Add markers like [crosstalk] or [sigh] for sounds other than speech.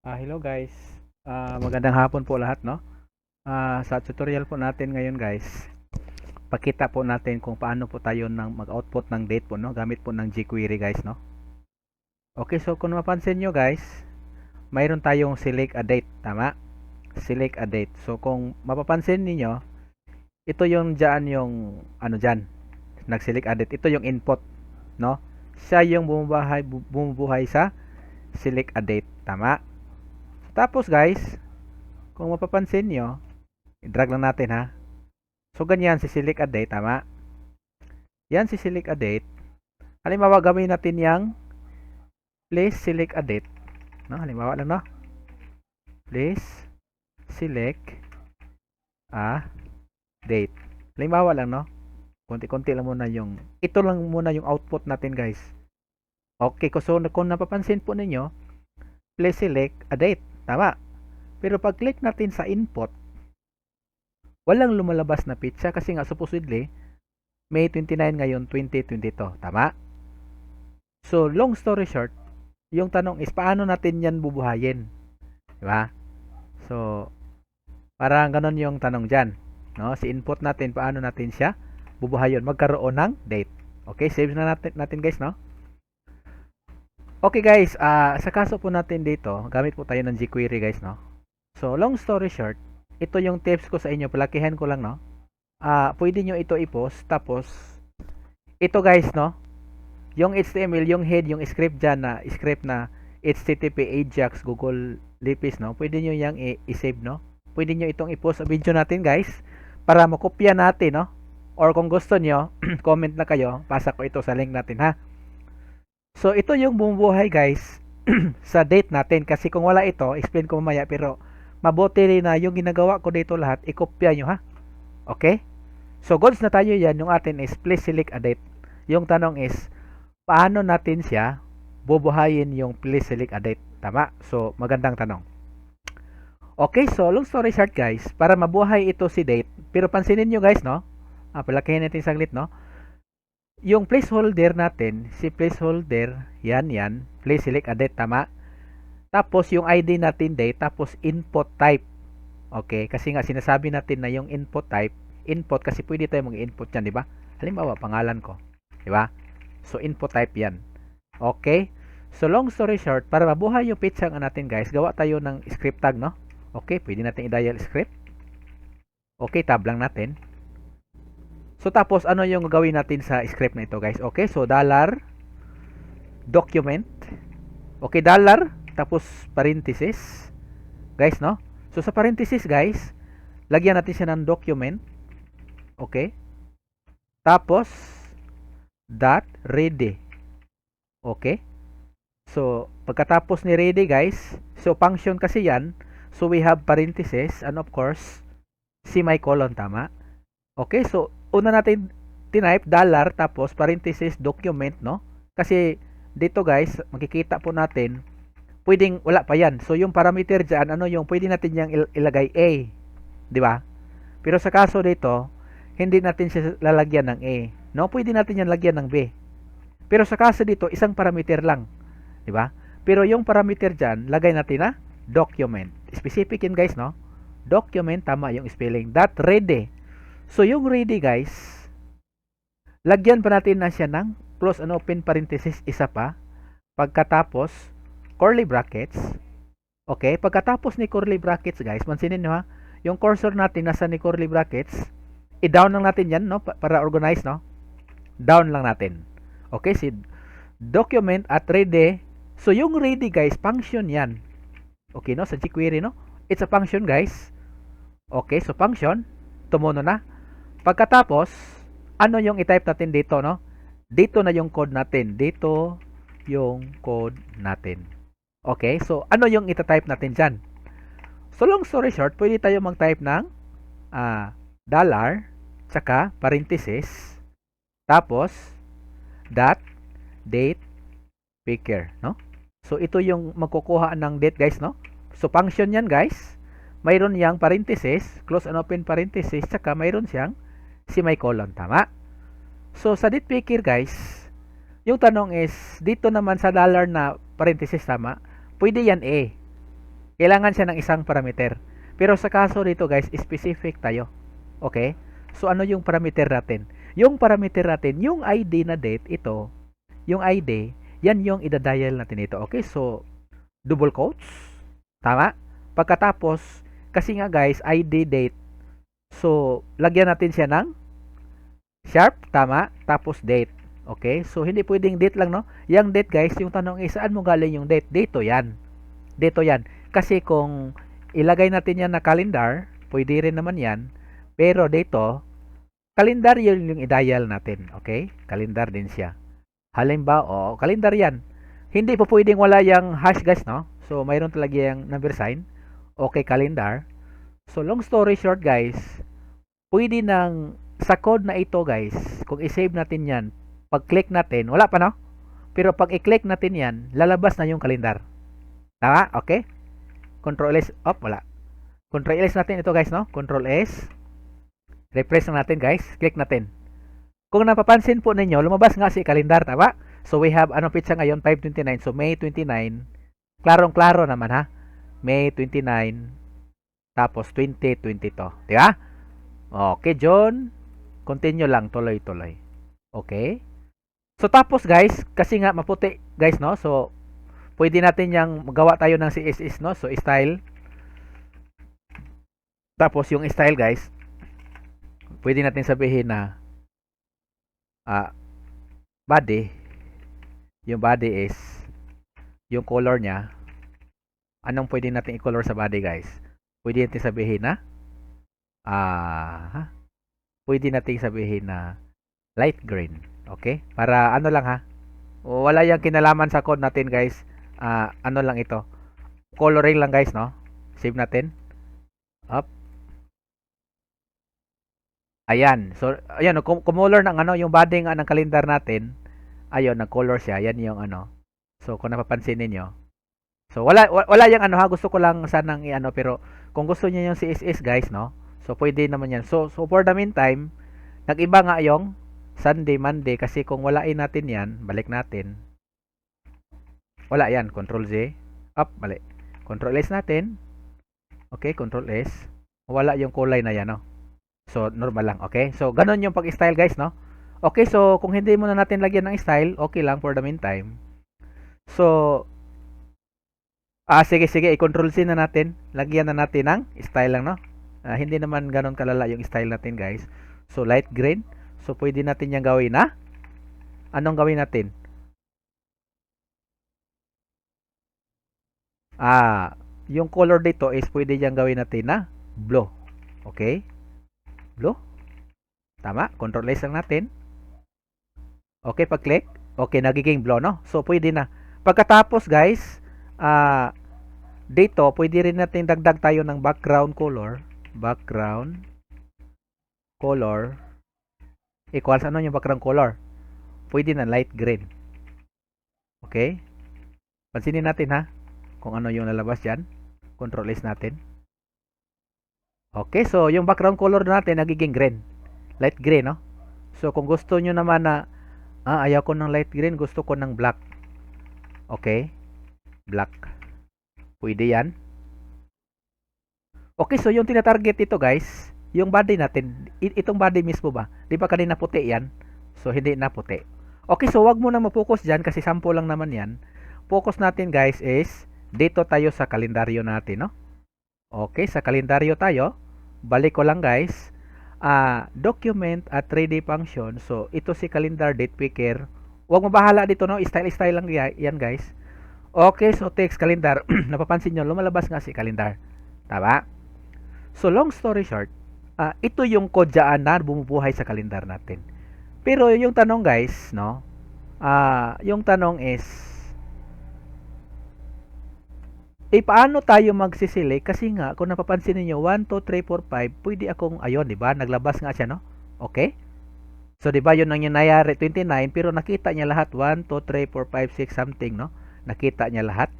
Ah, hello guys. Ah, magandang hapon po lahat, no? Ah, sa tutorial po natin ngayon, guys, pakita po natin kung paano po tayo nang mag-output ng date po, no? Gamit po ng jQuery, guys, no? Okay, so kung mapansin nyo, guys, mayroon tayong select a date, tama? Select a date. So kung mapapansin niyo, ito yung diyan yung ano diyan, nag-select a date. Ito yung input, no? Siya yung bumubuhay bu- bumubuhay sa select a date, tama? Tapos guys, kung mapapansin nyo, i-drag lang natin ha. So ganyan si select a date, tama? Yan si select a date. Halimbawa gawin natin yang please select a date. No, halimbawa lang no. Please select a date. Halimbawa lang no. Konti-konti lang muna yung ito lang muna yung output natin guys. Okay, so kung napapansin po ninyo, please select a date. Tama. Pero pag click natin sa input, walang lumalabas na pizza kasi nga supposedly May 29 ngayon 2022. Tama? So, long story short, yung tanong is paano natin yan bubuhayin? Di ba? So, parang ganun yung tanong dyan. No? Si input natin, paano natin siya bubuhayin? Magkaroon ng date. Okay, save na natin, natin guys, no? Okay guys, ah sa kaso po natin dito, gamit po tayo ng jQuery guys, no? So, long story short, ito yung tips ko sa inyo, palakihan ko lang, no? Ah, pwede nyo ito i-post, tapos, ito guys, no? Yung HTML, yung head, yung script dyan na, script na HTTP, Ajax, Google Lipis, no? Pwede nyo yang i- i-save, no? Pwede nyo itong i-post sa video natin, guys, para makopya natin, no? Or kung gusto nyo, [clears throat] comment na kayo, pasa ko ito sa link natin, ha? So, ito yung bumubuhay, guys, [clears throat] sa date natin. Kasi kung wala ito, explain ko mamaya, pero mabuti rin na yung ginagawa ko dito lahat, ikopya nyo, ha? Okay? So, goods na tayo yan. Yung atin is, please select a date. Yung tanong is, paano natin siya bubuhayin yung please select a date? Tama? So, magandang tanong. Okay, so long story short guys, para mabuhay ito si date, pero pansinin nyo guys, no? Ah, palakihin natin saglit, no? Yung placeholder natin, si placeholder, yan, yan, please select a date, tama? Tapos, yung ID natin date, tapos input type. Okay, kasi nga sinasabi natin na yung input type, input kasi pwede tayo mag-input yan, di ba? Halimbawa, pangalan ko, di ba? So, input type yan. Okay? So, long story short, para mabuhay yung pizza nga natin, guys, gawa tayo ng script tag, no? Okay, pwede natin i-dial script. Okay, tab lang natin. So, tapos, ano yung gagawin natin sa script na ito, guys? Okay, so, dollar, document, okay, dollar, tapos, parenthesis, guys, no? So, sa parenthesis, guys, lagyan natin siya ng document, okay? Tapos, dot ready. Okay? So, pagkatapos ni ready guys, so function kasi yan, so we have parenthesis and of course, semicolon, tama? Okay, so una natin tinype dollar tapos parenthesis document, no? Kasi dito guys, makikita po natin, pwedeng wala pa yan. So yung parameter dyan, ano yung pwede natin yang il- ilagay A, di ba? Pero sa kaso dito, hindi natin siya lalagyan ng A. No, pwede natin yan lagyan ng B. Pero sa kaso dito, isang parameter lang. Di ba? Pero yung parameter dyan, lagay natin na document. Specific yun guys, no? Document, tama yung spelling. Dot ready. So yung ready guys, lagyan pa natin na siya ng close and open parenthesis, isa pa. Pagkatapos, curly brackets. Okay, pagkatapos ni curly brackets guys, mansinin nyo ha, yung cursor natin nasa ni curly brackets, i-down lang natin yan, no? Pa- Para organize, no? Down lang natin. Okay, si document at ready. So, yung ready, guys, function yan. Okay, no? Sa jQuery, no? It's a function, guys. Okay, so function. Tumuno na. Pagkatapos, ano yung i-type natin dito, no? Dito na yung code natin. Dito yung code natin. Okay, so ano yung ita-type natin dyan? So, long story short, pwede tayo mag-type ng ah, dollar, tsaka parenthesis, tapos, dot, date, picker, no? So, ito yung magkukuha ng date, guys, no? So, function yan, guys. Mayroon yang parenthesis, close and open parenthesis, tsaka mayroon siyang semicolon, tama? So, sa date picker, guys, yung tanong is, dito naman sa dollar na parenthesis, tama? Pwede yan A. Kailangan siya ng isang parameter. Pero sa kaso dito guys, specific tayo. Okay? So ano yung parameter natin? Yung parameter natin, yung ID na date, ito, yung ID, yan yung idadial natin ito. Okay? So, double quotes. Tama? Pagkatapos, kasi nga guys, ID date. So, lagyan natin siya ng sharp, tama? Tapos date. Okay? So, hindi pwedeng date lang, no? Yung date guys, yung tanong is, saan mo galing yung date? Dito yan. Dito yan. Kasi kung ilagay natin yan na calendar, pwede rin naman yan. Pero dito, calendar yun yung i-dial natin. Okay? Calendar din siya. Halimbawa, oh, calendar yan. Hindi po pwedeng wala yung hash guys, no? So, mayroon talaga yung number sign. Okay, calendar. So, long story short guys, pwede nang sa code na ito guys, kung i-save natin yan, pag-click natin, wala pa no? Pero pag i-click natin yan, lalabas na yung calendar. Tama? Okay? Control S, op, wala. Control S natin ito guys, no? Control S. Refresh na natin guys. Click natin. Kung napapansin po ninyo, lumabas nga si calendar, tama? So we have, ano pitsa ngayon? 529. So May 29. Klarong-klaro naman ha. May 29. Tapos 2022. Di ba? Okay, John. Continue lang. Tuloy-tuloy. Okay? So tapos guys, kasi nga maputi guys, no? So pwede natin yang magawa tayo ng CSS, no? So style. Tapos yung style guys, pwede natin sabihin na ah body yung body is yung color niya anong pwede natin i-color sa body guys pwede natin sabihin na ah pwede natin sabihin na light green okay para ano lang ha wala yung kinalaman sa code natin guys ah ano lang ito coloring lang guys no save natin up Ayan. So, ayan, kum- kumolor ng ano, yung body nga ng kalendar natin. Ayun, nag-color siya. Yan yung ano. So, kung napapansin ninyo. So, wala, wa- wala yung ano ha. Gusto ko lang sanang i-ano. Pero, kung gusto niyo yung CSS guys, no? So, pwede naman yan. So, so for the meantime, nag-iba nga yung Sunday, Monday. Kasi kung walain natin yan, balik natin. Wala yan. Control Z. Up, mali. Control S natin. Okay, Control S. Wala yung kulay na yan, no? So, normal lang, okay? So, ganun yung pag-style guys, no? Okay, so, kung hindi muna natin lagyan ng style, okay lang for the meantime. So, ah, sige, sige, i-control C na natin. Lagyan na natin ng style lang, no? Ah, hindi naman ganun kalala yung style natin, guys. So, light green. So, pwede natin yung gawin na? Anong gawin natin? Ah, yung color dito is pwede yung gawin natin na blue. Okay? Blue. Tama. Control S lang natin. Okay, pag-click. Okay, nagiging blue, no? So, pwede na. Pagkatapos, guys, ah, dito, pwede rin natin dagdag tayo ng background color. Background color equals ano yung background color? Pwede na light green. Okay? Pansinin natin ha kung ano yung lalabas dyan. Control S natin. Okay, so yung background color natin nagiging green. Light green, no? So kung gusto nyo naman na ah, ayaw ko ng light green, gusto ko ng black. Okay? Black. Pwede yan. Okay, so yung tinatarget ito guys, yung body natin, itong body mismo ba? Di ba kanina puti yan? So hindi na puti. Okay, so wag mo na ma-focus dyan kasi sample lang naman yan. Focus natin guys is dito tayo sa kalendaryo natin, no? Okay, sa kalendaryo tayo. Balik ko lang guys. Ah, document at 3D function. So, ito si calendar date picker. Huwag mo bahala dito, no? Style-style lang ya- yan, guys. Okay, so text calendar. [clears throat] Napapansin nyo, lumalabas nga si calendar. Tama? So, long story short, ah, ito yung kodyaan na bumubuhay sa kalendar natin. Pero yung tanong guys, no? Ah, yung tanong is eh paano tayo magsiselect kasi nga kung napapansin niyo 1 2 3 4 5 pwede akong ayon, 'di ba? Naglabas nga siya, no? Okay? So 'di ba 'yun ang nangyayari 29 pero nakita niya lahat 1 2 3 4 5 6 something, no? Nakita niya lahat.